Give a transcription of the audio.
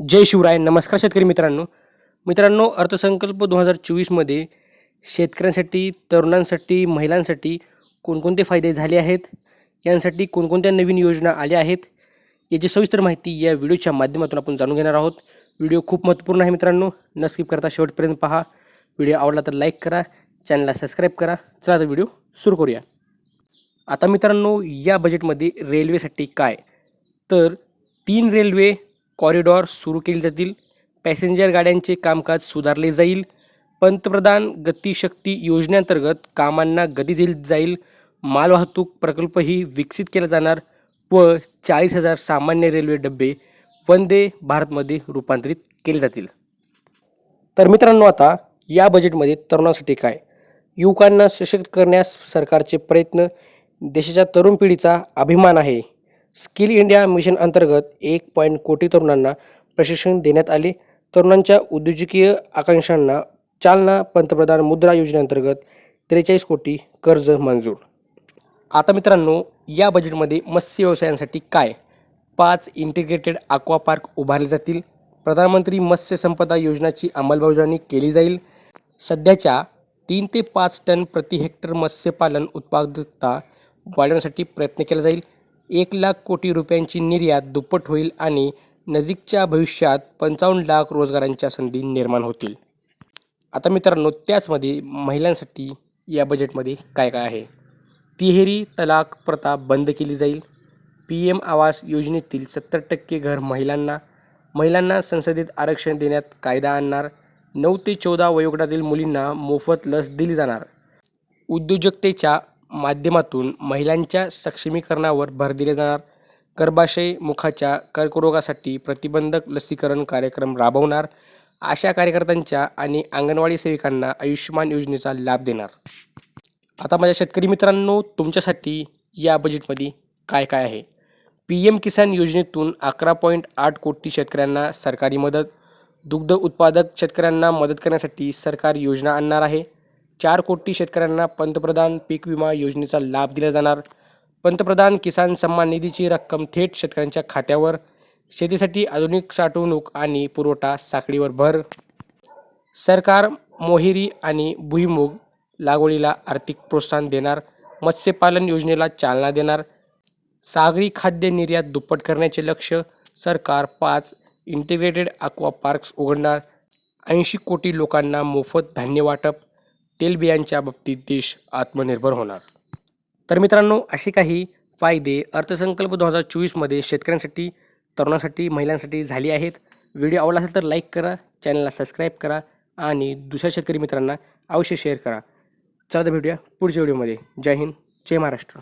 जय शिवराय नमस्कार शेतकरी मित्रांनो. मित्रांनो अर्थसंकल्प दोन हजार चोवीसमध्ये शेतकऱ्यांसाठी तरुणांसाठी महिलांसाठी कोणकोणते फायदे झाले आहेत? यांसाठी कोणकोणत्या नवीन योजना आल्या आहेत? याची सविस्तर माहिती या व्हिडिओच्या माध्यमातून आपण जाणून घेणार आहोत. व्हिडिओ खूप महत्त्वपूर्ण आहे मित्रांनो. न स्किप करता शेवटपर्यंत पहा. व्हिडिओ आवडला तर लाईक करा चॅनलला सबस्क्राईब करा. चला तर व्हिडिओ सुरू करूया. आता मित्रांनो या बजेटमध्ये रेल्वेसाठी काय? तर तीन रेल्वे कॉरिडॉर सुरू केले जातील. पॅसेंजर गाड्यांचे कामकाज सुधारले जाईल. पंतप्रधान गतिशक्ती योजनेअंतर्गत कामांना गती दिली जाईल. मालवाहतूक प्रकल्पही विकसित केला जाणार व चाळीस हजार सामान्य रेल्वे डबे वंदे भारतमध्ये रूपांतरित केले जातील. तर मित्रांनो आता या बजेटमध्ये तरुणांसाठी काय? युवकांना सशक्त करण्यास सरकारचे प्रयत्न देशाच्या तरुण पिढीचा अभिमान आहे. स्किल इंडिया मिशन अंतर्गत एक पॉईंट कोटी तरुणांना प्रशिक्षण देण्यात आले. तरुणांच्या उद्योजकीय आकांक्षांना चालना पंतप्रधान मुद्रा योजनेअंतर्गत त्रेचाळीस कोटी कर्ज मंजूर. आता मित्रांनो या बजेटमध्ये मत्स्य व्यवसायांसाठी काय? पाच इंटिग्रेटेड आक्वा पार्क उभारले जातील. प्रधानमंत्री मत्स्य संपदा योजनाची अंमलबजावणी केली जाईल. सध्याच्या तीन ते पाच टन प्रति हेक्टर मत्स्यपालन उत्पादकता वाढवण्यासाठी प्रयत्न केला जाईल. एक लाख कोटी रुपयांची निर्यात दुप्पट होईल आणि नजीकच्या भविष्यात पंचावन्न लाख रोजगारांच्या संधी निर्माण होतील. आता मित्रांनो त्याचमध्ये महिलांसाठी या बजेटमध्ये काय काय आहे? तिहेरी तलाक प्रथा बंद केली जाईल. पी एम आवास योजनेतील सत्तर टक्के घर महिलांना महिलांना संसदेत आरक्षण देण्यात कायदा आणणार. नऊ ते चौदा वयोगटातील मुलींना मोफत लस दिली जाणार. उद्योजकतेच्या माध्यमातून महिलांच्या सक्षमीकरणावर भर दिले जाणार. गर्भाशय मुखाच्या कर्करोगासाठी प्रतिबंधक लसीकरण कार्यक्रम राबवणार. आशा कार्यकर्त्यांच्या आणि अंगणवाडी सेविकांना आयुष्यमान योजनेचा लाभ देणार. आता माझ्या शेतकरी मित्रांनो तुमच्यासाठी या बजेटमध्ये काय काय आहे? पी एम किसान योजनेतून अकरा पॉईंट आठ कोटी शेतकऱ्यांना सरकारी मदत. दुग्ध उत्पादक शेतकऱ्यांना मदत करण्यासाठी सरकार योजना आणणार आहे. चार कोटी शेतकऱ्यांना पंतप्रधान पीक विमा योजनेचा लाभ दिला जाणार. पंतप्रधान किसान सन्मान निधीची रक्कम थेट शेतकऱ्यांच्या खात्यावर. शेतीसाठी आधुनिक साठवणूक आणि पुरवठा साखळीवर भर. सरकार मोहिरी आणि भुईमुग लागवडीला आर्थिक प्रोत्साहन देणार. मत्स्यपालन योजनेला चालना देणार. सागरी खाद्य निर्यात दुप्पट करण्याचे लक्ष सरकार पाच इंटिग्रेटेड अक्वा पार्क्स उघडणार. ऐंशी कोटी लोकांना मोफत धान्य वाटप. तेलबियांच्या बाबतीत देश आत्मनिर्भर होणार. तर मित्रांनो असे काही फायदे अर्थसंकल्प दोन हजार चोवीसमध्ये शेतकऱ्यांसाठी तरुणांसाठी महिलांसाठी झाली आहेत. व्हिडिओ आवडला असेल तर लाईक करा चॅनलला सबस्क्राईब करा आणि दुसऱ्या शेतकरी मित्रांना अवश्य शेअर करा. चला तर भेटूया पुढच्या व्हिडिओमध्ये जय हिंद जय महाराष्ट्र.